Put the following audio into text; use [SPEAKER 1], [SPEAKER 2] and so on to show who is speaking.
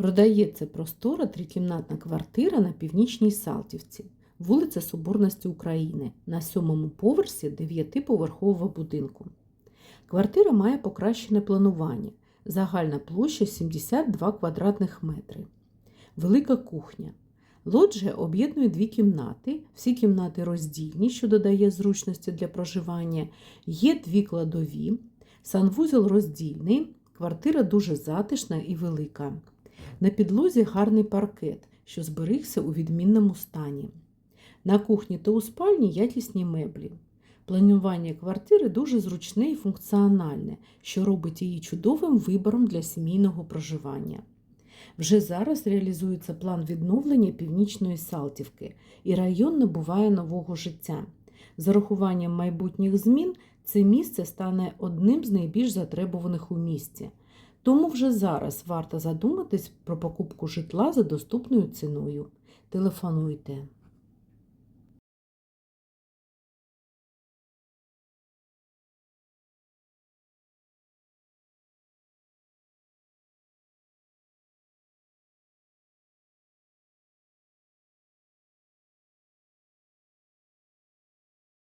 [SPEAKER 1] Продається простора трикімнатна квартира на північній Салтівці, вулиця Соборності України, на сьомому поверсі дев'ятиповерхового будинку. Квартира має покращене планування. Загальна площа 72 квадратних метри. Велика кухня. Лоджія об'єднує дві кімнати. Всі кімнати роздільні, що додає зручності для проживання. Є дві кладові. Санвузол роздільний. Квартира дуже затишна і велика. На підлозі гарний паркет, що зберігся у відмінному стані. На кухні та у спальні якісні меблі. Планування квартири дуже зручне і функціональне, що робить її чудовим вибором для сімейного проживання. Вже зараз реалізується план відновлення північної Салтівки, і район набуває нового життя. З урахуванням майбутніх змін це місце стане одним з найбільш затребуваних у місті. Тому вже зараз варто задуматись про покупку житла за доступною ціною. Телефонуйте.